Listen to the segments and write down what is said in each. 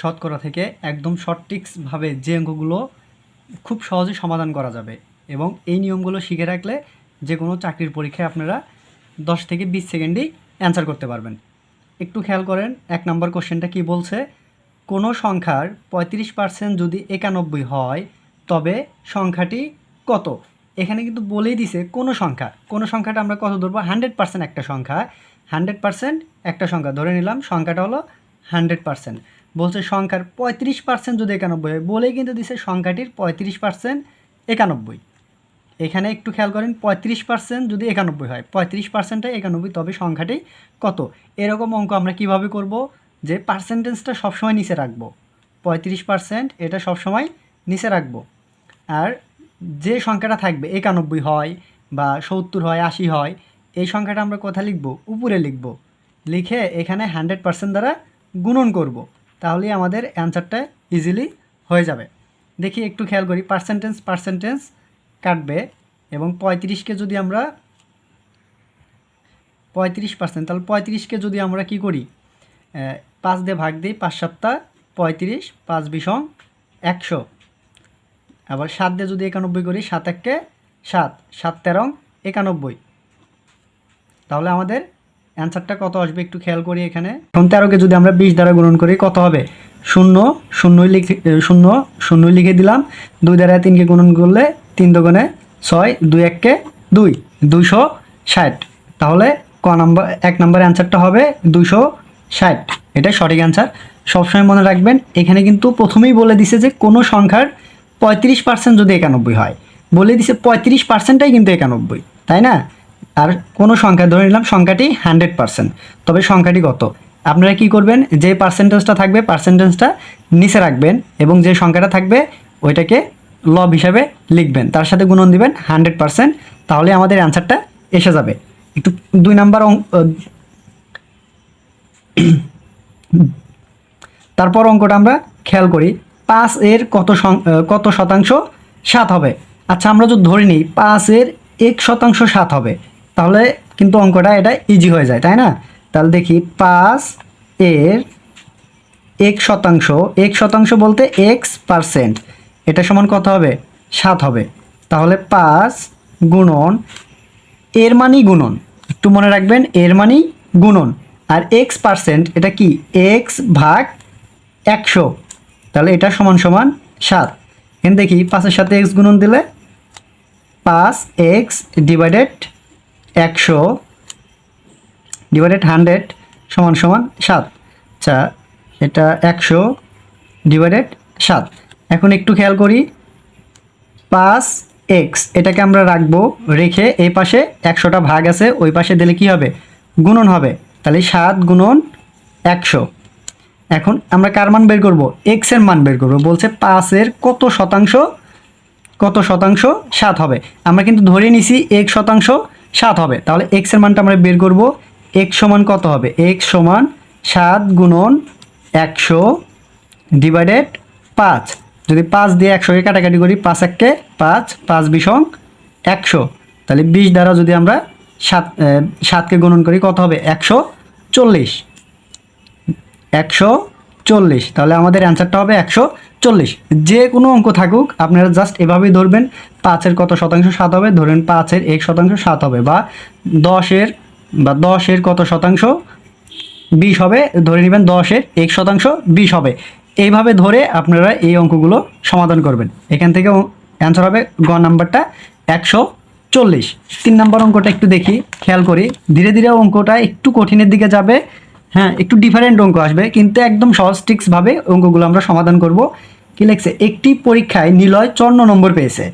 শতকরা থেকে একদম সঠিকভাবে যে অঙ্কগুলো খুব সহজে সমাধান করা যাবে এবং এই নিয়মগুলো শিখে রাখলে যে কোনো চাকরির পরীক্ষায় আপনারা দশ থেকে বিশ সেকেন্ডেই অ্যান্সার করতে পারবেন। একটু খেয়াল করেন, এক নম্বর কোশ্চেনটা কি বলছে? কোনো সংখ্যার পঁয়ত্রিশ পার্সেন্ট যদি একানব্বই হয়, তবে সংখ্যাটি কত? এখানে কিন্তু বলেই দিছে কোনো সংখ্যা। কোনো সংখ্যাটা আমরা কত ধরবো? হান্ড্রেড পার্সেন্ট একটা সংখ্যা। হান্ড্রেড পার্সেন্ট একটা সংখ্যা। ধরে নিলাম সংখ্যাটা হলো হান্ড্রেড পার্সেন্ট বলছে সংখ্যার পঁয়ত্রিশ পার্সেন্ট যদি একানব্বই হয়, বলেই কিন্তু দিছে সংখ্যাটির পঁয়ত্রিশ পার্সেন্ট একানব্বই। এখানে একটু খেয়াল করেন, পঁয়ত্রিশ পার্সেন্ট যদি একানব্বই হয়, পঁয়ত্রিশ পার্সেন্টে একানব্বই, তবে সংখ্যাটি কত? এরকম অঙ্ক আমরা কীভাবে করব? যে পার্সেন্টেজটা সবসময় নিচে রাখব। পঁয়ত্রিশ পার্সেন্ট এটা সবসময় নিচে রাখব। আর যে সংখ্যাটা থাকবে, একানব্বই হয় বা সত্তর হয়, আশি হয়, এই সংখ্যাটা আমরা কোথায় লিখব? উপরে লিখব। লিখে এখানে হান্ড্রেড পার্সেন্ট দ্বারা গুণন করব। তাহলেই আমাদের অ্যান্সারটা ইজিলি হয়ে যাবে। দেখি একটু খেয়াল করি পার্সেন্টেজ পার্সেন্টেজ কাটবে এবং পঁয়ত্রিশকে যদি আমরা পঁয়ত্রিশ পার্সেন্ট তাহলে পঁয়ত্রিশকে যদি আমরা কি করি? পাঁচ দিয়ে ভাগ দিই, পাঁচ সপ্তাহ পঁয়ত্রিশ, পাঁচ বিশং একশো। আবার সাত দিয়ে যদি একানব্বই করি, সাত এককে সাত সাত তেরং একানব্বই। তাহলে আমাদের অ্যান্সারটা কত আসবে একটু খেয়াল করি এখানে। এখন তেরোকে যদি আমরা বিশ দ্বারা গুণন করি, কত হবে? শূন্য, শূন্যই লিখে শূন্য, শূন্যই লিখে দিলাম। দুই দ্বারা তিনকে গুণন করলে তিন দোকানে ছয়, দুই এককে দুই, দুইশো ষাট। তাহলে ক নাম্বার, এক নাম্বার অ্যান্সারটা হবে দুইশো ষাট। এটাই সঠিক অ্যান্সার। সবসময় মনে রাখবেন, এখানে কিন্তু প্রথমেই বলে দিছে যে কোনো সংখ্যার পঁয়ত্রিশ পার্সেন্ট যদি একানব্বই হয়। বলে দিছে পঁয়ত্রিশ পার্সেন্টটাই কিন্তু একানব্বই, তাই না? আর কোনো সংখ্যা ধরে নিলাম, সংখ্যাটি হান্ড্রেড পার্সেন্ট তবে সংখ্যাটি কত? আপনারা কি করবেন? যে পার্সেন্টেজটা থাকবে পার্সেন্টেজটা নিচে রাখবেন এবং যে সংখ্যাটা থাকবে, ওইটাকে লব হিসাবে লিখবেন। তার সাথে গুণন দিবেন হান্ড্রেড পার্সেন্ট তাহলে আমাদের অ্যান্সারটা এসে যাবে। একটু দুই নাম্বার তারপর অঙ্কটা আমরা খেয়াল করি। পাঁচ এর কত কত শতাংশ সাত হবে? আচ্ছা আমরা যদি ধরে নিই, পাঁচ এর এক শতাংশ সাত হবে। তাহলে কিন্তু অঙ্কটা এটা ইজি হয়ে যায়, তাই না? তাহলে দেখি, পাঁচ এর এক শতাংশ এক শতাংশ বলতে এক্স পার্সেন্ট এটা সমান কত হবে? সাত হবে। তাহলে পাঁচ গুণন এর মানই গুণন, একটু মনে রাখবেন, এর মানই গুণন, আর এক্স পার্সেন্ট এটা কি? এক্স ভাগ একশো, তাহলে এটা সমান সমান সাত। এখানে দেখি, পাঁচের সাথে এক্স গুণন দিলে পাঁচ এক্স ডিভাইডেড একশো ডিভাইডেড হান্ড্রেড সমান সমান সাত। আচ্ছা এটা একশো ডিভাইডেড সাত। এখন একটু খেয়াল করি। পাঁচ এক্স, এটাকে আমরা রাখব রেখে এই পাশে একশোটা ভাগ আছে, ওই পাশে দিলে কি হবে? গুণন হবে। তাহলে সাত গুণন একশো। এখন আমরা কার মান বের করব? এক্সের মান বের করব। বলছে পাঁচের কত শতাংশ? কত শতাংশ? সাত হবে। আমরা কিন্তু ধরে নিছি এক শতাংশ। সাত হবে। তাহলে এক্সের মানটা আমরা বের করব। এক্স সমান কত হবে? এক্স সমান সাত গুণন একশো ডিভাইডেড পাঁচ। যদি পাঁচ দিয়ে একশোকে কাটাকাটি করি, পাঁচ এককে পাঁচ পাঁচ বিশং একশো। তাহলে বিশ দ্বারা যদি আমরা সাত সাতকে গুণন করি, কত হবে? একশো চল্লিশ। একশো চল্লিশ। তাহলে আমাদের অ্যান্সারটা হবে একশো চল্লিশ। যে কোনো অঙ্ক থাকুক, আপনারা জাস্ট এভাবেই ধরবেন, পাঁচের কত শতাংশ? সাত হবে। ধরেন পাঁচের এক শতাংশ, সাত হবে। বা দশের বা দশের কত শতাংশ? বিশ হবে। ধরে নেবেন দশের এক শতাংশ, বিশ হবে। এইভাবে ধরে আপনারা এই অঙ্কগুলো সমাধান করবেন। এখান থেকে অ্যান্সার হবে গ নাম্বারটা একশো চল্লিশ। তিন নাম্বার অঙ্কটা একটু দেখি, খেয়াল করি। ধীরে ধীরে অঙ্কটা একটু কঠিনের দিকে যাবে। হ্যাঁ একটু ডিফারেন্ট অঙ্ক আসবে, কিন্তু একদম সহজ ট্রিক্সভাবে অঙ্কগুলো আমরা সমাধান করব। কি লিখছে? একটি পরীক্ষায় নিলয় চন্ন নম্বর পেয়েছে,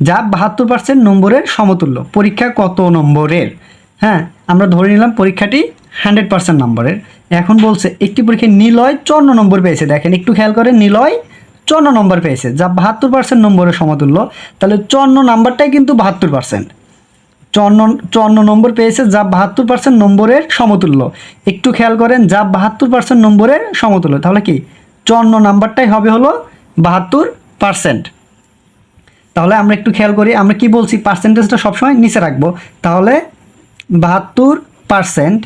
যা বাহাত্তর পার্সেন্ট নম্বরের সমতুল্য। পরীক্ষা কত নম্বরের? হ্যাঁ আমরা ধরে নিলাম পরীক্ষাটি হান্ড্রেড পার্সেন্ট নম্বরের। এখন বলছে, একটি পরীক্ষায় নিলয় চন্ন নম্বর পেয়েছে। দেখেন, একটু খেয়াল করে নিলয় চন্ন নম্বর পেয়েছে, যা বাহাত্তর পার্সেন্ট নম্বরের সমতুল্য। তাহলে চন্ন নাম্বারটাই কিন্তু বাহাত্তর পার্সেন্ট চন্ন নম্বর পেয়েছে যা বাহাত্তর পার্সেন্ট নম্বরের সমতুল্য। একটু খেয়াল করেন যা বাহাত্তর পার্সেন্ট নম্বরের সমতুল্য। তাহলে কি? চন্ন নাম্বারটাই হবে হলো বাহাত্তর পার্সেন্ট তাহলে আমরা একটু খেয়াল করি, আমরা কি বলছি? পার্সেন্টেজটা সবসময় নিচে রাখব। তাহলে বাহাত্তর পার্সেন্ট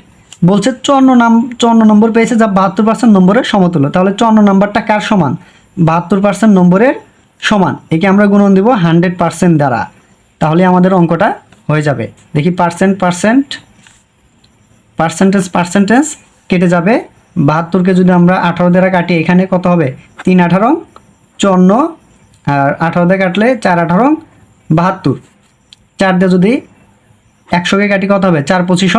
বলছে চুয়ান্ন নাম, চুয়ান্ন নম্বর পেয়েছে যা বাহাত্তর পার্সেন্ট নম্বরের সমতুল্য। তাহলে চুয়ান্ন নম্বরটা কার সমান? বাহাত্তর পার্সেন্ট নম্বরের সমান। একে আমরা গুণন দিব হান্ড্রেড পার্সেন্ট দ্বারা। তাহলে আমাদের অঙ্কটা হয়ে যাবে। দেখি পার্সেন্ট পার্সেন্ট পার্সেন্টেজ পার্সেন্টেজ কেটে যাবে। বাহাত্তরকে যদি আমরা আঠারো দ্বারা কাটি, এখানে কত হবে? তিন আঠারো, চুয়ান্ন, আর আঠারো দিয়ে কাটলে চার আঠারো, বাহাত্তর। চার দিয়ে যদি একশোকে কাটি কত হবে? চার পঁচিশ,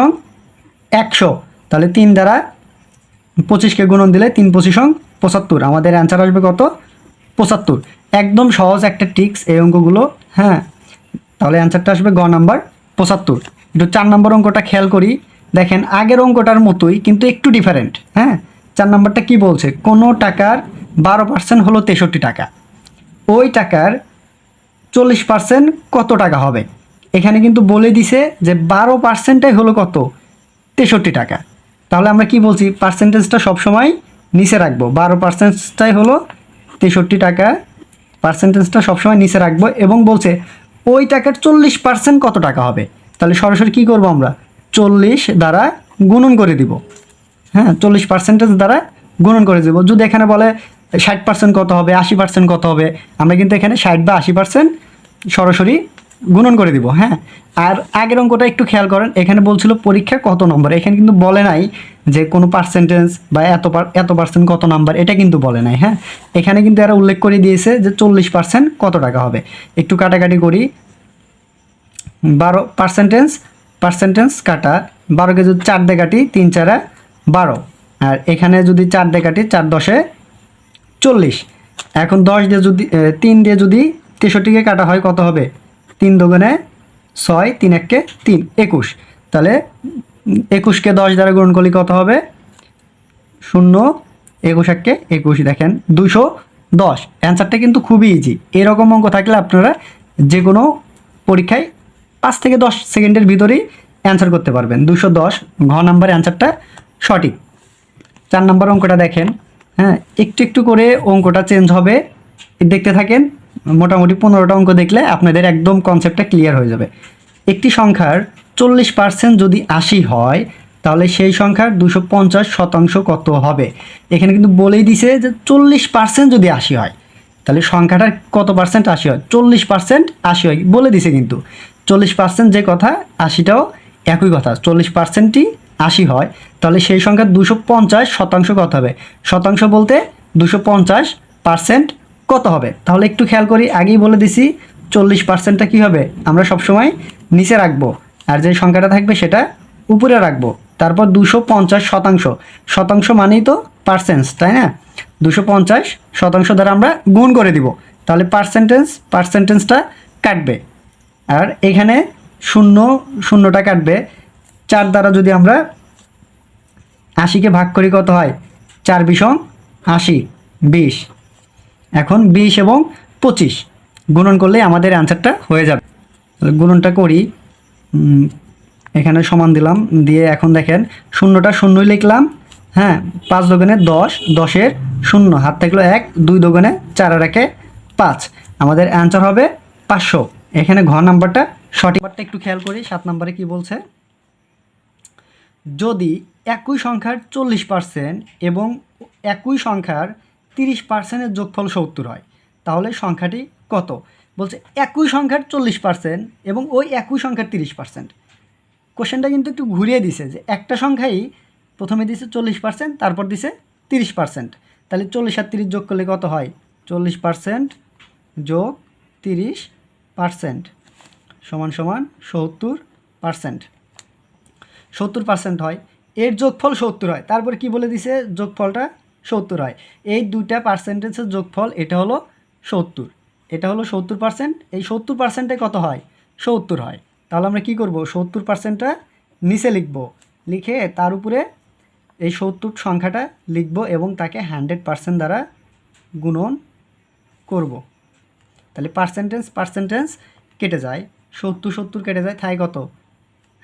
একশো। তাহলে তিন দ্বারা পঁচিশকে গুণন দিলে তিন পঁচিশ, পঁচাত্তর। আমাদের অ্যান্সার আসবে কত? পঁচাত্তর। একদম সহজ একটা টিক্স এই অঙ্কগুলো হ্যাঁ? তাহলে অ্যান্সারটা আসবে গ নাম্বার পঁচাত্তর। একটু চার নম্বর অঙ্কটা খেয়াল করি। দেখেন, আগের অঙ্কটার মতোই কিন্তু একটু ডিফারেন্ট হ্যাঁ? চার নম্বরটা কি বলছে? কোনো টাকার বারো পার্সেন্ট হলো তেষট্টি টাকা। ওই টাকার চল্লিশ পার্সেন্ট কত টাকা হবে? এখানে কিন্তু বলে দিছে যে বারো পার্সেন্টটাই হলো কত? তেষট্টি টাকা। তাহলে আমরা কি বলছি? পার্সেন্টেজটা সবসময় নিচে রাখব। বারো পার্সেন্টটাই হলো তেষট্টি টাকা। পার্সেন্টেজটা সবসময় নিচে রাখব এবং বলছে ওই টাকার চল্লিশ পার্সেন্ট কত টাকা হবে? তাহলে সরাসরি কি করব আমরা? চল্লিশ দ্বারা গুণন করে দিব। হ্যাঁ চল্লিশ পার্সেন্টেজ দ্বারা গুণন করে দেবো। যদি এখানে বলে ষাট পার্সেন্ট কত হবে, আশি পার্সেন্ট কত হবে, আমরা কিন্তু এখানে ষাট বা আশি পার্সেন্ট সরাসরি গুণন করে দিব। হ্যাঁ আর আগের অঙ্কটা একটু খেয়াল করেন, এখানে বলছিল পরীক্ষা কত নম্বর, এখানে কিন্তু বলে নাই যে কোনো পার্সেন্টেজ বা এত এত পার্সেন্ট কত নাম্বার এটা কিন্তু বলে নাই হ্যাঁ? এখানে কিন্তু এরা উল্লেখ করে দিয়েছে যে চল্লিশ পার্সেন্ট কত টাকা হবে। একটু কাটাকাটি করি। বারো পার্সেন্টেজ পার্সেন্টেজ কাটা বারোকে যদি চার দিয়ে কাটি, তিন চারা বারো। আর এখানে যদি চার দিয়ে কাটি, চার দশে চল্লিশ। এখন দশ দিয়ে যদি তিন দিয়ে যদি তেষট্টিকে কাটা হয়, কত হবে? তিন দোকানে ছয়, তিন এককে তিন, একুশ। তাহলে একুশকে দশ দ্বারা গ্রহণ করলে কত হবে? শূন্য, একুশ এককে একুশ, দেখেন দুশো দশ। অ্যান্সারটা কিন্তু খুবই ইজি এরকম অঙ্ক থাকলে আপনারা যে কোনো পরীক্ষায় পাঁচ থেকে দশ সেকেন্ডের ভিতরেই অ্যান্সার করতে পারবেন। দুশো দশ, ঘ নাম্বার অ্যান্সারটা সঠিক। চার নম্বর অঙ্কটা দেখেন। হ্যাঁ একটু একটু করে অঙ্কটা চেঞ্জ হবে। দেখতে থাকেন, মোটামুটি পনেরোটা অঙ্ক দেখলে আপনাদের একদম কনসেপ্টটা ক্লিয়ার হয়ে যাবে। একটি সংখ্যার চল্লিশ পার্সেন্ট যদি আশি হয়, তাহলে সেই সংখ্যার দুশো পঞ্চাশ শতাংশ কত হবে? এখানে কিন্তু বলেই দিছে যে চল্লিশ পার্সেন্ট যদি আশি হয়, তাহলে সংখ্যাটার কত পার্সেন্ট আশি হয়? চল্লিশ পার্সেন্ট আশি হয়। বলে দিছে কিন্তু। চল্লিশ পার্সেন্ট যে কথা, আশিটাও একই কথা। চল্লিশ পার্সেন্টই আশি হয়, তাহলে সেই সংখ্যা দুশো পঞ্চাশ শতাংশ কত হবে? শতাংশ বলতে দুশো পঞ্চাশ পার্সেন্ট কত হবে? তাহলে একটু খেয়াল করি। আগেই বলে দিছি, চল্লিশ পার্সেন্টটা কী হবে? আমরা সবসময় নিচে রাখব। আর যে সংখ্যাটা থাকবে সেটা উপরে রাখব। তারপর দুশো পঞ্চাশ শতাংশ। শতাংশ মানেই তো পার্সেন্ট তাই না? দুশো পঞ্চাশ শতাংশ দ্বারা আমরা গুণ করে দিব। তাহলে পার্সেন্টেজ পার্সেন্টেজটা কাটবে। আর এখানে শূন্য, শূন্যটা কাটবে। চার দ্বারা যদি আমরা আশিকে ভাগ করি কত হয়? চার বিশং আশি, বিশ। এখন বিশ এবং পঁচিশ। গুণন করলে আমাদের অ্যান্সারটা হয়ে যাবে। গুণনটা করি। এখানে সমান দিলাম, দিয়ে এখন দেখেন শূন্যটা শূন্যই লিখলাম হ্যাঁ পাঁচ দোকানে দশ, দশের শূন্য, হাত থাকল এক, দুই দোকানে চার আর একে পাঁচ। আমাদের অ্যান্সার হবে পাঁচশো। এখানে ঘর নাম্বারটা সঠিক নাম্বারটা একটু খেয়াল করি, সাত নাম্বারে কি বলছে? যদি একই সংখ্যার চল্লিশ পার্সেন্ট এবং একই সংখ্যার তিরিশ পার্সেন্টের যোগফল সত্তর হয়, তাহলে সংখ্যাটি কত? বলছে একই সংখ্যার চল্লিশ পার্সেন্ট এবং ওই একই সংখ্যার তিরিশ পার্সেন্ট কোশ্চেনটা কিন্তু একটু ঘুরিয়ে দিছে যে একটা সংখ্যাই প্রথমে দিছে চল্লিশ পার্সেন্ট তারপর দিছে তিরিশ পার্সেন্ট তাহলে চল্লিশ আর তিরিশ যোগ করলে কত হয়? চল্লিশ পার্সেন্ট যোগ তিরিশ পার্সেন্ট সমান সমান সত্তর পার্সেন্ট সত্তর পার্সেন্ট হয়। এর যোগফল সত্তর হয়। তারপর কি বলে দিছে? যোগফলটা সত্তর হয়। এই দুইটা পার্সেন্টেজের যোগফল, এটা হলো সত্তর। এটা হলো সত্তর পার্সেন্ট এই সত্তর পার্সেন্টে কত হয়? সত্তর হয়। তাহলে আমরা কি করব? সত্তর পার্সেন্টটা নিচে লিখব। লিখে তার উপরে এই সত্তর সংখ্যাটা লিখব এবং তাকে হান্ড্রেড পার্সেন্ট দ্বারা গুণন করব। তাহলে পার্সেন্টেজ পার্সেন্টেজ কেটে যায়। সত্তর সত্তর কেটে যায়। তাই কত?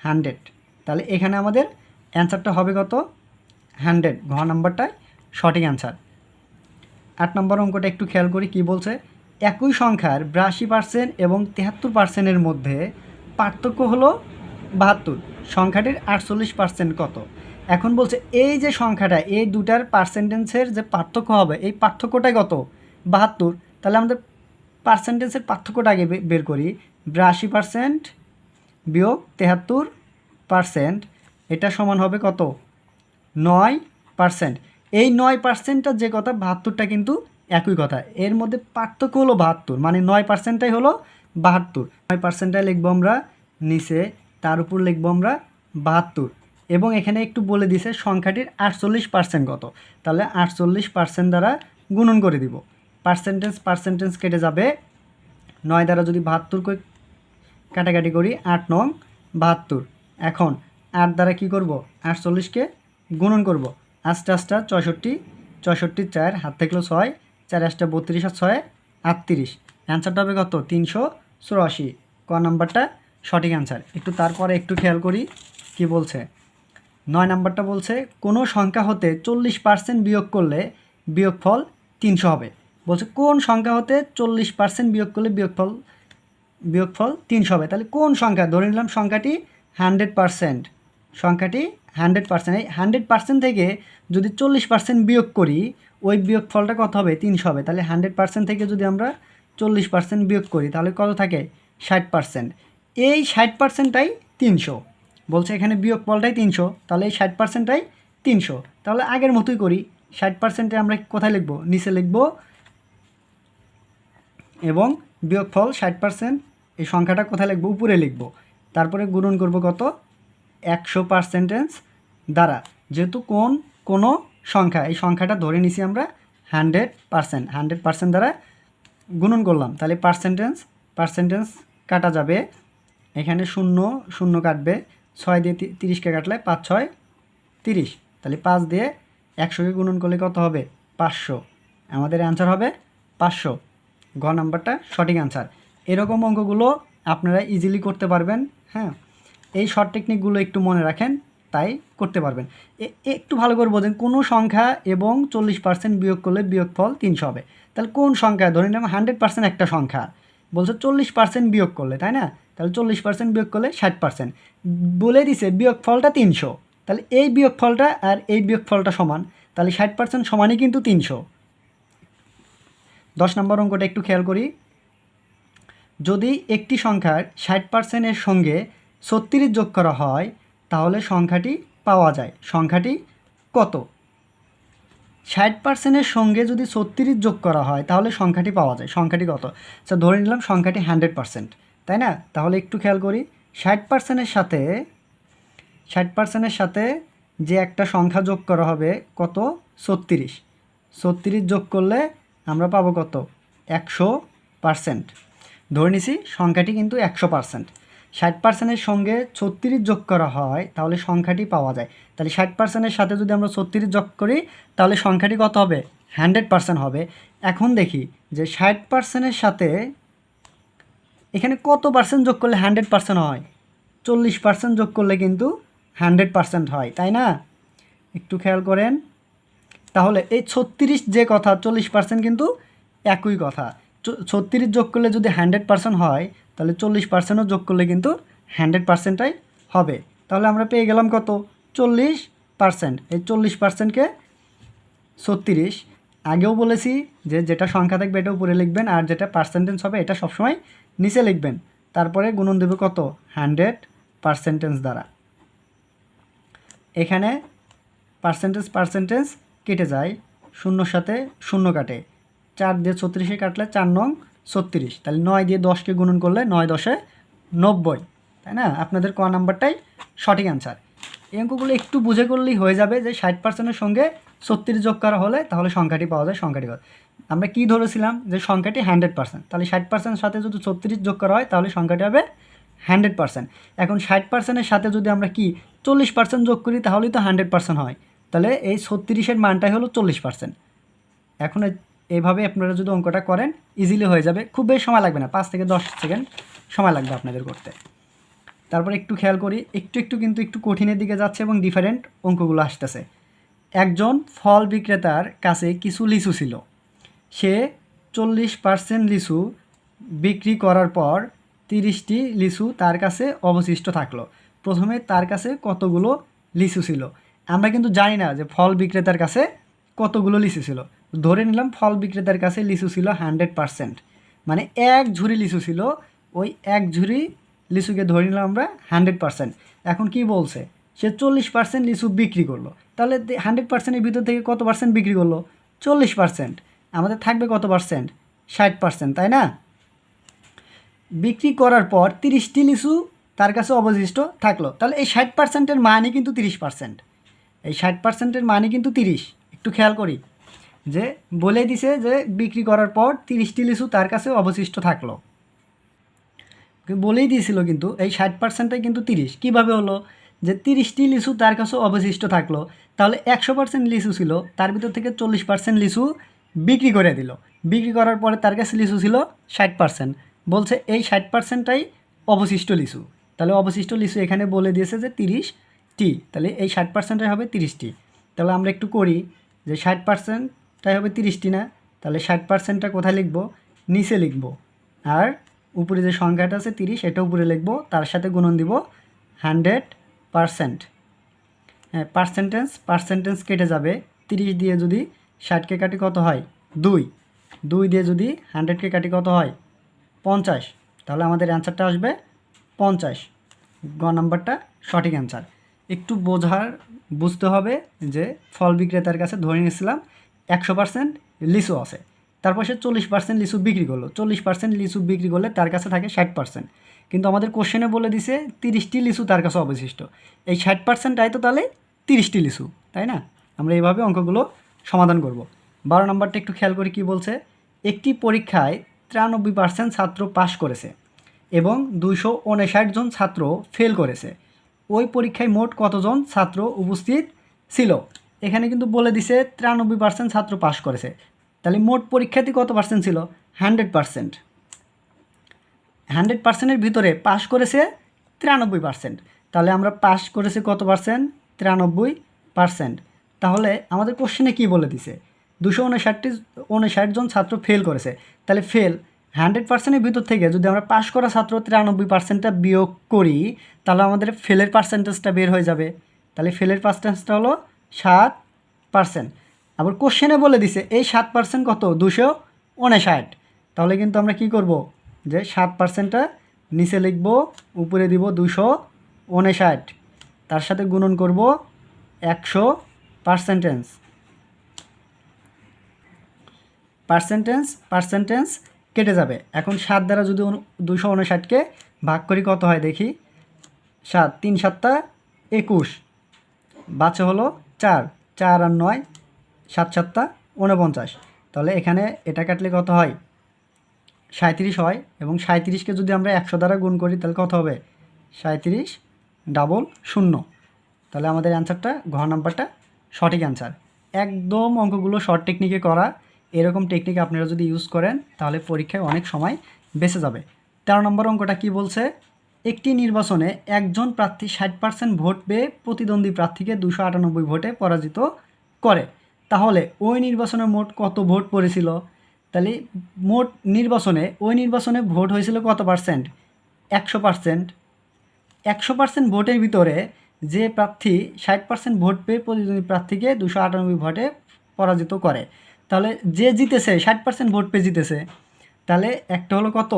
হান্ড্রেড। তাহলে এখানে আমাদের অ্যান্সারটা হবে কত? হান্ড্রেড। ঘ নাম্বারটাই সঠিক অ্যান্সার। আট নম্বর অঙ্কটা একটু খেয়াল করি কি বলছে? একই সংখ্যার বিরাশি পার্সেন্ট এবং তেহাত্তর পার্সেন্টের মধ্যে পার্থক্য হলো বাহাত্তর। সংখ্যাটির আটচল্লিশ পার্সেন্ট কত? এখন বলছে এই যে সংখ্যাটা, এই দুটার পার্সেন্টেন্সের যে পার্থক্য হবে, এই পার্থক্যটাই কত? বাহাত্তর। তাহলে আমাদের পার্সেন্টেন্সের পার্থক্যটা আগে বের করি। বিরাশি পার্সেন্ট বিয়োগ তেহাত্তর পার্সেন্ট এটা সমান হবে কত? নয় পার্সেন্ট এই নয় পার্সেন্টটা যে কথা, বাহাত্তরটা কিন্তু একই কথা। এর মধ্যে পার্থক্য হলো বাহাত্তর মানে নয় পার্সেন্টটাই হলো বাহাত্তর। নয় পার্সেন্টটাই লিখব আমরা নিচে, তার উপর লিখব আমরা বাহাত্তর। এবং এখানে একটু বলে দিছে সংখ্যাটির আটচল্লিশ পার্সেন্ট কত। তাহলে আটচল্লিশ পার্সেন্ট দ্বারা গুণন করে দিব। পার্সেন্টেজ পার্সেন্টেজ কেটে যাবে। নয় দ্বারা যদি বাহাত্তর কাটাকাটি করি, আট নং বাহাত্তর। এখন আট দ্বারা কি করব? আটচল্লিশকে গুণন করব। আস্তে আস্তে চৌষট্টি চৌষট্টি চার, হাত থাকল ছয় চার আটটা বত্রিশ আর ছয় আটত্রিশ। অ্যান্সারটা হবে কত? তিনশো চুরাশি। ক নাম্বারটা? সঠিক অ্যান্সার একটু তারপরে একটু খেয়াল করি কি বলছে। নয় নাম্বারটা বলছে, কোনো সংখ্যা হতে চল্লিশ পার্সেন্ট বিয়োগ করলে বিয়োগফল তিনশো হবে। বলছে, কোন সংখ্যা হতে চল্লিশ পার্সেন্ট বিয়োগ করলে বিয়োগফল বিয়োগফল তিনশো হবে? তাহলে কোন সংখ্যা? ধরে নিলাম সংখ্যাটি হান্ড্রেড পার্সেন্ট সংখ্যাটি হান্ড্রেড পার্সেন্ট এই হান্ড্রেড পার্সেন্ট থেকে যদি চল্লিশ পার্সেন্ট বিয়োগ করি ওই বিয়োগ ফলটা কত হবে? তিনশো হবে। তাহলে হান্ড্রেড পার্সেন্ট থেকে যদি আমরা চল্লিশ পার্সেন্ট বিয়োগ করি, তাহলে কত থাকে? ষাট পার্সেন্ট এই ষাট পার্সেন্টটাই তিনশো। বলছে এখানে বিয়োগ ফলটাই তিনশো, তাহলে এই ষাট পার্সেন্টটাই তিনশো। তাহলে আগের মতোই করি। ষাট পার্সেন্টে আমরা কোথায় লিখব? নিচে লিখব। এবং বিয়োগফল ষাট পার্সেন্ট এই সংখ্যাটা কোথায় লিখব? উপরে লিখব। তারপরে গুণন করব কত? একশো পার্সেন্টেজ দ্বারা। যেহেতু কোন কোনো সংখ্যা, এই সংখ্যাটা ধরে নিছি আমরা হান্ড্রেড পার্সেন্ট হান্ড্রেড পার্সেন্ট দ্বারা গুণন করলাম। তাহলে পার্সেন্টেজ পার্সেন্টেজ কাটা যাবে, এখানে শূন্য শূন্য কাটবে, ছয় দিয়ে তিরিশকে কাটলে পাঁচ, ছয়, তিরিশ। তাহলে পাঁচ দিয়ে একশোকে গুণন করলে কত হবে? পাঁচশো। আমাদের অ্যান্সার হবে পাঁচশো। ঘ নাম্বারটা সঠিক অ্যান্সার এরকম অঙ্কগুলো আপনারা ইজিলি করতে পারবেন হ্যাঁ? এই শর্ট টেকনিকগুলো একটু মনে রাখেন। তাই করতে পারবেন। একটু ভালো করে বোঝেন, কোনো সংখ্যা এবং চল্লিশ পার্সেন্ট বিয়োগ করলে বিয়োগফল তিনশো হবে। তাহলে কোন সংখ্যা? ধরে নিলাম হান্ড্রেড পার্সেন্ট একটা সংখ্যা। বলছে চল্লিশ পার্সেন্ট বিয়োগ করলে, তাই না? তাহলে চল্লিশ পার্সেন্ট বিয়োগ করলে ষাট পার্সেন্ট বলে দিছে বিয়োগফলটা তিনশো। তাহলে এই বিয়োগফলটা আর এই বিয়োগফলটা সমান, তাহলে ষাট পার্সেন্ট সমানই কিন্তু তিনশো। দশ নম্বর অঙ্কটা একটু খেয়াল করি। যদি একটি সংখ্যার ষাট পার্সেন্টের সঙ্গে ছত্রিশ যোগ করা হয় তাহলে সংখ্যাটি পাওয়া যায়। সংখ্যাটি কত? ষাট পার্সেন্টের সঙ্গে যদি ছত্রিশ যোগ করা হয়, তাহলে সংখ্যাটি পাওয়া যায়। সংখ্যাটি কত? আচ্ছা ধরে নিলাম সংখ্যাটি হান্ড্রেড পার্সেন্ট তাই না? তাহলে একটু খেয়াল করি। ষাট পার্সেন্টের সাথে, ষাট পার্সেন্টের সাথে যে একটা সংখ্যা যোগ করা হবে, কত? ছত্রিশ। ছত্রিশ যোগ করলে আমরা পাবো কত? একশো পার্সেন্ট ধরে নিছি, সংখ্যাটি কিন্তু একশো পার্সেন্ট ষাট পার্সেন্টের সঙ্গে ছত্রিশ যোগ করা হয়, তাহলে সংখ্যাটি পাওয়া যায়। তাহলে ষাট পার্সেন্টের সাথে যদি আমরা ছত্রিশ যোগ করি, তাহলে সংখ্যাটি কত হবে? হান্ড্রেড পার্সেন্ট হবে। এখন দেখি যে ষাট পার্সেন্টের সাথে এখানে কত পার্সেন্ট যোগ করলে হান্ড্রেড পার্সেন্ট হয়? চল্লিশ পার্সেন্ট যোগ করলে কিন্তু হান্ড্রেড পার্সেন্ট হয়, তাই না? একটু খেয়াল করেন। তাহলে এই ছত্রিশ যে কথা, চল্লিশ পার্সেন্ট কিন্তু একই কথা। ছত্রিশ যোগ করলে যদি হান্ড্রেড পার্সেন্ট হয় তাহলে চল্লিশ পার্সেন্টও যোগ করলে কিন্তু হান্ড্রেড পার্সেন্টটাই হবে। তাহলে আমরা পেয়ে গেলাম কত? চল্লিশ পার্সেন্ট এই চল্লিশ পার্সেন্টকে ছত্রিশ। আগেও বলেছি যে যেটা সংখ্যা থাকবে এটা উপরে লিখবেন আর যেটা পার্সেন্টেজ হবে এটা সবসময় নিচে লিখবেন। তারপরে গুণন দেবে কত? হান্ড্রেড পার্সেন্টেজ দ্বারা। এখানে পার্সেন্টেজ পার্সেন্টেজ কেটে যায়। শূন্যর সাথে শূন্য কাটে। চার দিয়ে ছত্রিশে কাটলে চার নং ছত্রিশ। তাহলে নয় দিয়ে দশকে গুণন করলে নয় দশে নব্বই। তাই না? আপনাদের ক নাম্বারটাই সঠিক অ্যান্সার এই অঙ্কগুলো একটু বুঝে করলেই হয়ে যাবে যে ষাট পার্সেন্টের সঙ্গে ছত্রিশ যোগ করা হলে তাহলে সংখ্যাটি পাওয়া যায়, সংখ্যাটি আমরা কি ধরেছিলাম? যে সংখ্যাটি হান্ড্রেড পার্সেন্ট তাহলে ষাট পার্সেন্টের সাথে যদি ছত্রিশ যোগ করা হয়, তাহলে সংখ্যাটি হবে হান্ড্রেড পার্সেন্ট এখন ষাট পার্সেন্টের সাথে যদি আমরা কি চল্লিশ পার্সেন্ট যোগ করি, তাহলেই তো হান্ড্রেড পার্সেন্ট হয়। তাহলে এই ছত্রিশের মানটাই হলো চল্লিশ পার্সেন্ট এখন এইভাবে আপনারা যদি অঙ্কটা করেন ইজিলি হয়ে যাবে। খুব বেশি সময় লাগবে না, পাঁচ থেকে দশ সেকেন্ড সময় লাগবে আপনাদের করতে। তারপর একটু খেয়াল করি, একটু একটু কিন্তু একটু কঠিনের দিকে যাচ্ছে এবং ডিফারেন্ট অঙ্কগুলো আসতেছে। একজন ফল বিক্রেতার কাছে কিছু লিচু ছিল। সে চল্লিশ পার্সেন্ট লিচু বিক্রি করার পর তিরিশটি লিচু তার কাছে অবশিষ্ট থাকল। প্রথমে তার কাছে কতগুলো লিচু ছিল? আমরা কিন্তু জানি না যে ফল বিক্রেতার কাছে কতগুলো লিচু ছিল। ধরে নিলাম ফল বিক্রেতার কাছে লিচু ছিল হান্ড্রেড পারসেন্ট। মানে এক ঝুড়ি লিচু ছিল, ওই এক ঝুড়ি লিচুকে ধরে নিলাম আমরা হান্ড্রেড পারসেন্ট। এখন কি বলছে? সে চল্লিশ পার্সেন্ট লিচু বিক্রি করল। তাহলে হান্ড্রেড পার্সেন্টের ভিতর থেকে কত পার্সেন্ট বিক্রি করল? চল্লিশ পার্সেন্ট। আমাদের থাকবে কত পার্সেন্ট? ষাট পার্সেন্ট, তাই না? বিক্রি করার পর তিরিশটি লিচু তার কাছে অবশিষ্ট থাকল। তাহলে এই ষাট পার্সেন্টের মানই কিন্তু তিরিশ পার্সেন্ট। এই ষাট পার্সেন্টের মানই কিন্তু তিরিশ। একটু খেয়াল করি। যে বলে দিছে যে বিক্রি করার পর তিরিশটি লিচু তার কাছে অবশিষ্ট থাকল। বলেই দিয়েছিল কিন্তু, এই ষাট পার্সেন্টটাই কিন্তু তিরিশ। কীভাবে হলো? যে তিরিশটি লিচু তার কাছে অবশিষ্ট থাকল, তাহলে একশো পার্সেন্ট লিচু ছিল, তার ভিতর থেকে চল্লিশ পার্সেন্ট লিচু বিক্রি করে দিল। বিক্রি করার পরে তার কাছে লিচু ছিল ষাট পার্সেন্ট বলছে এই ষাট পার্সেন্টটাই অবশিষ্ট লিচু। তাহলে অবশিষ্ট লিচু এখানে বলে দিয়েছে যে তিরিশটি। তাহলে এই ষাট পার্সেন্টটাই হবে তিরিশটি। তাহলে আমরা একটু করি যে ষাট পার্সেন্টটাই হবে তিরিশটি না? তাহলে ষাট পার্সেন্টটা কোথায় লিখব? নিচে লিখব। আর উপরে যে সংখ্যাটা আছে তিরিশ, এটা উপরে লিখব। তার সাথে গুণন দিব হান্ড্রেড পার্সেন্ট। হ্যাঁ পার্সেন্টেন্স পার্সেন্টেন্স কেটে যাবে। তিরিশ দিয়ে যদি ষাটকে কাটি কত হয়? দুই। দুই দিয়ে যদি হান্ড্রেডকে কাটি কত হয়? পঞ্চাশ। তাহলে আমাদের অ্যান্সারটা আসবে পঞ্চাশ। গ নাম্বারটা সঠিক অ্যান্সার একটু বোঝার, বুঝতে হবে যে ফল বিক্রেতার কাছে ধরে নিয়েছিলাম একশো পার্সেন্ট লিচু আছে। তারপর সে চল্লিশ পার্সেন্ট লিচু বিক্রি করল। চল্লিশ পার্সেন্ট লিচু বিক্রি করলে তার কাছে থাকে ষাট পার্সেন্ট। কিন্তু আমাদের কোশ্চেনে বলে দিছে, তিরিশটি লিচু তার কাছে অবশিষ্ট। এই ষাট পার্সেন্টটাই তো তাহলে তিরিশটি লিচু তাই না? আমরা এইভাবে অঙ্কগুলো সমাধান করব। বারো নম্বরটা একটু খেয়াল করি কি বলছে? একটি পরীক্ষায় তিরানব্বই পার্সেন্ট ছাত্র পাশ করেছে এবং দুইশো উনষাট জন ছাত্র ফেল করেছে। ওই পরীক্ষায় মোট কতজন ছাত্র উপস্থিত ছিল? এখানে কিন্তু বলে দিছে তিরানব্বই পার্সেন্ট ছাত্র পাশ করেছে। তাহলে মোট পরীক্ষার্থী কত পার্সেন্ট ছিল? হান্ড্রেড পার্সেন্ট হান্ড্রেড পার্সেন্টের ভিতরে পাশ করেছে তিরানব্বই পার্সেন্ট তাহলে আমরা পাশ করেছি কত পার্সেন্ট তিরানব্বই পার্সেন্ট তাহলে আমাদের কোশ্চেনে কী বলে দিছে? দুশো উনষাটটি উনষাট জন ছাত্র ফেল করেছে। তাহলে ফেল হান্ড্রেড পার্সেন্টের ভিতর থেকে যদি আমরা পাশ করা ছাত্র তিরানব্বই পার্সেন্টটা বিয়োগ করি, তাহলে আমাদের ফেলের পার্সেন্টেজটা বের হয়ে যাবে। তাহলে ফেলের পার্সেন্টেজটা হলো সাত পার্সেন্ট আবার কোশ্চেনে বলে দিছে, এই সাত পার্সেন্ট কত? দুশো উনষাট। তাহলে কিন্তু আমরা কি করব? যে সাত পার্সেন্টটা নিচে লিখব, উপরে দিব দুশো উনষাট। তার সাথে গুণন করব একশো পার্সেন্টেন্স পার্সেন্টেন্স পার্সেন্টেন্স কেটে যাবে। এখন সাত দ্বারা যদি দুশো উনষাটকে ভাগ করি কত হয় দেখি? সাত, তিন সাতটা একুশ। বাচ্চা হলো চার চার আর নয়, সাত সাতটা উনপঞ্চাশ তাহলে এখানে এটা কাটলে কত হয়? সাঁত্রিশ হয় এবং সাঁত্রিশকে যদি আমরা একশো দ্বারা গুণ করি, তাহলে কত হবে? সাঁত্রিশ ডাবল শূন্য। তাহলে আমাদের অ্যান্সারটা, ঘ নাম্বারটা সঠিক অ্যান্সার। একদম অঙ্কগুলো শর্ট টেকনিকে করা। এরকম টেকনিক আপনারা যদি ইউজ করেন, তাহলে পরীক্ষায় অনেক সময় বেঁচে যাবে। তেরো নম্বর অঙ্কটা কি বলছে? একটি নির্বাচনে একজন প্রার্থী ষাট পার্সেন্ট ভোট পেয়ে প্রতিদ্বন্দ্বী প্রার্থীকে দুশো আটানব্বই ভোটে পরাজিত করে। তাহলে ওই নির্বাচনে মোট কত ভোট পড়েছিল? তাহলে মোট নির্বাচনে ওই নির্বাচনে ভোট হয়েছিল কত পার্সেন্ট একশো পার্সেন্ট একশো পার্সেন্ট ভোটের ভিতরে যে প্রার্থী ষাট পার্সেন্ট ভোট পেয়ে প্রতিদ্বন্দ্বী প্রার্থীকে দুশো আটানব্বই ভোটে পরাজিত করে, তাহলে যে জিতেছে, ষাট পার্সেন্ট ভোট পেয়ে জিতেছে, তাহলে একটা হলো কত?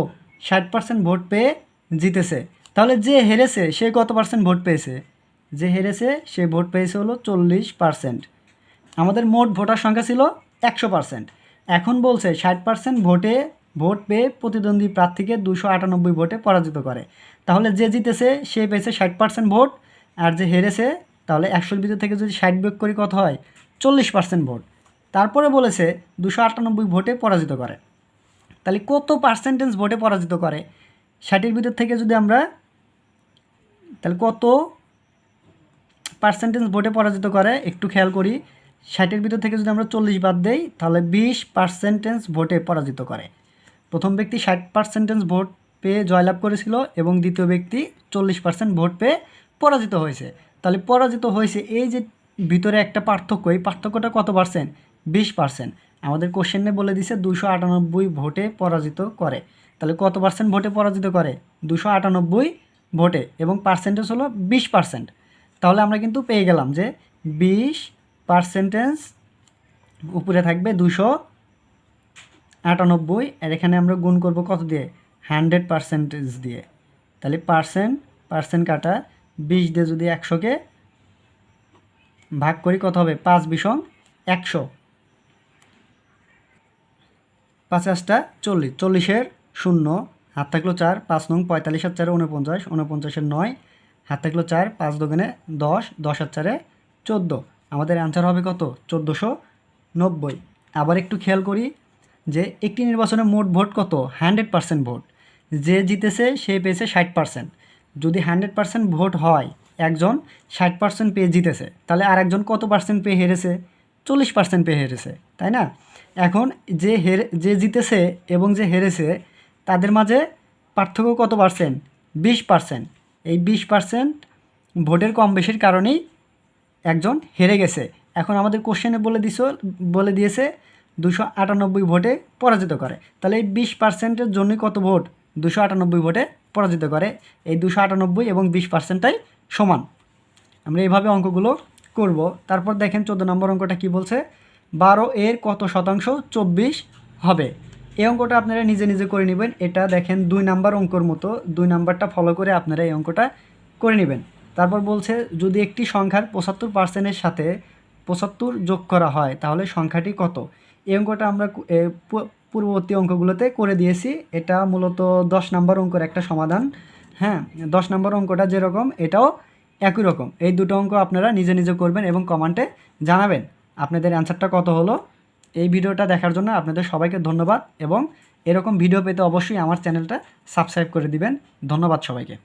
ষাট পার্সেন্ট ভোট পেয়ে জিতেছে। তাহলে যে হেরেছে, সে কত পার্সেন্ট ভোট পেয়েছে? যে হেরেছে, সে ভোট পেয়েছে হলো চল্লিশ পার্সেন্ট আমাদের মোট ভোটার সংখ্যা ছিল একশো পার্সেন্ট এখন বলছে ষাট পার্সেন্ট ভোটে ভোট পেয়ে প্রতিদ্বন্দ্বী প্রার্থীকে দুশো আটানব্বই ভোটে পরাজিত করে। তাহলে যে জিতেছে, সে পেয়েছে ষাট পার্সেন্ট ভোট। আর যে হেরেছে, তাহলে একশোর ভিতর থেকে যদি ষাট বিয়োগ করি কত হয়? চল্লিশ পার্সেন্ট ভোট। তারপরে বলেছে দুশো আটানব্বই ভোটে পরাজিত করে। তাহলে কত পার্সেন্টেজ ভোটে পরাজিত করে? ষাটের ভিতর থেকে যদি আমরা তাহলে কত পার্সেন্টেজ ভোটে পরাজিত করে? একটু খেয়াল করি, ষাটের ভিতর থেকে যদি আমরা চল্লিশ বাদ দেই, তাহলে বিশ পার্সেন্টেজ ভোটে পরাজিত করে। প্রথম ব্যক্তি ষাট পার্সেন্টেজ ভোট পেয়ে জয়লাভ করেছিল এবং দ্বিতীয় ব্যক্তি চল্লিশ পার্সেন্ট ভোট পেয়ে পরাজিত হয়েছে। তাহলে পরাজিত হয়েছে এই যে ভিতরে একটা পার্থক্য, এই পার্থক্যটা কত পার্সেন্ট বিশ পার্সেন্ট আমাদের কোশ্চেনে বলে দিছে দুশো আটানব্বই ভোটে পরাজিত করে। তাহলে কত পার্সেন্ট ভোটে পরাজিত করে? দুশো আটানব্বই ভোটে এবং পার্সেন্টেজ হলো বিশ পার্সেন্ট তাহলে আমরা কিন্তু পেয়ে গেলাম যে বিশ পার্সেন্টেজ উপরে থাকবে দুশো আটানব্বই। আর এখানে আমরা গুণ করব কত দিয়ে? হান্ড্রেড পার্সেন্টেজ দিয়ে। তাহলে পার্সেন্ট পার্সেন্ট কাটা বিশ দিয়ে যদি একশোকে ভাগ করি কত হবে? পাঁচ বিশং একশো। পাঁচাশটা চল্লিশ। চল্লিশের শূন্য, হাত থাকল চার, পাঁচ নং পঁয়তাল্লিশ হাত চারে উনপঞ্চাশ উনপঞ্চাশের নয়, হাত থাকল চার, পাঁচ দোকানে দশ দশ হাত চারে চোদ্দ। আমাদের অ্যান্সার হবে কত? চোদ্দোশো নব্বই। আবার একটু খেয়াল করি যে একটি নির্বাচনে মোট ভোট কত? Hundred percent vote. যে জিতেছে, সে পেয়েছে ষাট পার্সেন্ট। যদি হান্ড্রেড পার্সেন্ট ভোট হয়, একজন ষাট পার্সেন্ট পেয়ে জিতেছে, তাহলে আর একজন কত পার্সেন্ট পেয়ে হেরেছে? চল্লিশ পার্সেন্ট পেয়ে হেরেছে, তাই না? এখন যে হেরে, যে জিতেছে এবং যে হেরেছে তাদের মাঝে পার্থক্য কত পার্সেন্ট? বিশ পার্সেন্ট। এই বিশ পার্সেন্ট ভোটের কম বেশির কারণেই একজন হেরে গেছে। এখন আমাদের কোশ্চেনে বলে দিছ, বলে দিয়েছে দুশো আটানব্বই ভোটে পরাজিত করে। তাহলে এই বিশ পার্সেন্টের জন্যই কত ভোট? দুশো আটানব্বই ভোটে পরাজিত করে। এই দুশো আটানব্বই এবং বিশ পার্সেন্টটাই সমান। আমরা এইভাবে অঙ্কগুলো করব। তারপর দেখেন চোদ্দ নম্বর অঙ্কটা কি বলছে? বারো এর কত শতাংশ? চব্বিশ হবে। এই অঙ্কটা আপনারা নিজে নিজে করে নেবেন। এটা দেখেন দুই নাম্বার অঙ্কর মতো, দুই নাম্বারটা ফলো করে আপনারা এই অঙ্কটা করে নেবেন। তারপর বলছে, যদি একটি সংখ্যার পঁচাত্তর পার্সেন্টের সাথে পঁচাত্তর যোগ করা হয়, তাহলে সংখ্যাটি কত? এই অঙ্কটা আমরা পূর্ববর্তী অঙ্কগুলোতে করে দিয়েছি। এটা মূলত দশ নম্বর অঙ্কের একটা সমাধান। হ্যাঁ দশ নম্বর অঙ্কটা যেরকম, এটাও একই রকম। এই দুটো অঙ্ক আপনারা নিজে নিজে করবেন এবং কমান্টে জানাবেন। আপনাদের অ্যান্সারটা কত হলো? এই ভিডিওটা দেখার জন্য আপনাদের সবাইকে ধন্যবাদ এবং এরকম ভিডিও পেতে অবশ্যই আমার চ্যানেলটা সাবস্ক্রাইব করে দিবেন। ধন্যবাদ সবাইকে।